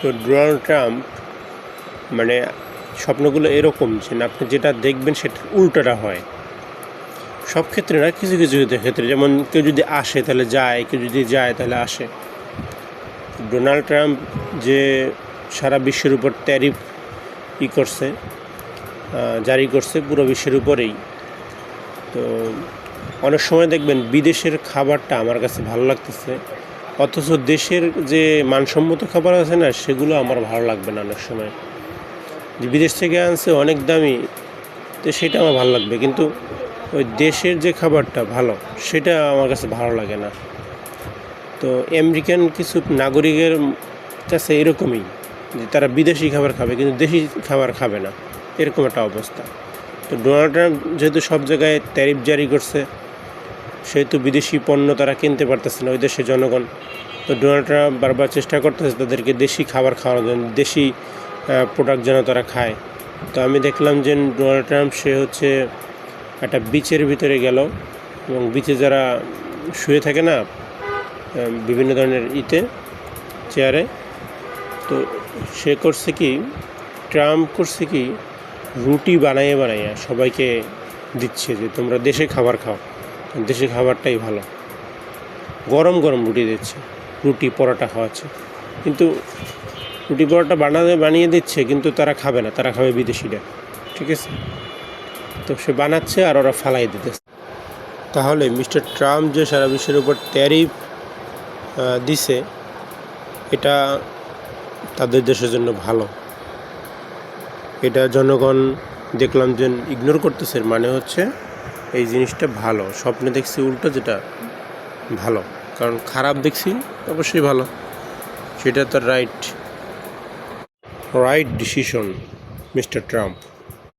তো Donald Trump মানে স্বপ্নগুলো এরকম যে আপনি যেটা দেখবেন সেটা উল্টোটা হয়। সব ক্ষেত্রে না, কিছু কিছু ক্ষেত্রে যেমন কেউ যদি আসে তাহলে যায়, কেউ যদি যায় তাহলে আসে। ডোনাল্ড ট্রাম্প যে সারা বিশ্বের উপর ট্যারিফ ই করছে জারি করছে পুরো বিশ্বের উপরেই। তো অনেক সময় দেখবেন বিদেশের খাবারটা আমার কাছে ভালো লাগতেছে। অথচ দেশের যে মানসম্মত খাবার আছে না, সেগুলো আমার ভালো লাগবে না অনেক সময়। যে বিদেশ থেকে আনছে অনেক দামি, তো সেটা আমার ভালো লাগবে। কিন্তু ওই দেশের যে খাবারটা ভালো, সেটা আমার কাছে ভালো লাগে না। তো আমেরিকান কিছু নাগরিকের কাছে এরকমই, যে তারা বিদেশি খাবার খাবে, কিন্তু দেশি খাবার খাবে না। এরকম একটা অবস্থা। তো ডোনাল্ড ট্রাম্প যেহেতু সব জায়গায় ট্যারিফ জারি করছে সেহেতু বিদেশি পণ্য তারা কিনতে পারতেছে না, ওই দেশের জনগণ। তো ডোনাল্ড ট্রাম্প বারবার চেষ্টা করতেছে তাদেরকে দেশি খাবার খাওয়ানোর জন্য, দেশি প্রোডাক্ট যেন তারা খায়। তো আমি দেখলাম যে ডোনাল্ড ট্রাম্প, সে হচ্ছে একটা বিচের ভিতরে গেল এবং বিচে যারা শুয়ে থাকে না বিভিন্ন ধরনের ইতে, চেয়ারে, তো সে করছে কি, ট্রাম্প করছে কি, রুটি বানাইয়ে বানাইয়া সবাইকে দিচ্ছে যে তোমরা দেশে খাবার খাও। দেশে খাবারটাই ভালো। গরম গরম রুটি দিচ্ছে। রুটি পরোটা খাওয়াচ্ছে। কিন্তু রুটি পরোটা বানাতে বানিয়ে দিচ্ছে, কিন্তু তারা খাবে না। তারা খাবে বিদেশিরা। ঠিক আছে? তো সে বানাচ্ছে আর ওরা ফালাই দিতেছে। তাহলে মিস্টার ট্রাম্প যে সারা বিশ্বের উপর ট্যারিফ দিছে, এটা তাদের দেশের জন্য ভালো। এটা জনগণ দেখলাম যে ইগনোর করতেছে। মানে হচ্ছে এই জিনিসটা ভালো। স্বপ্নে দেখছি উল্টো যেটা ভালো। কারণ খারাপ দেখছি, অবশ্যই ভালো। সেটা তো right right decision mister Trump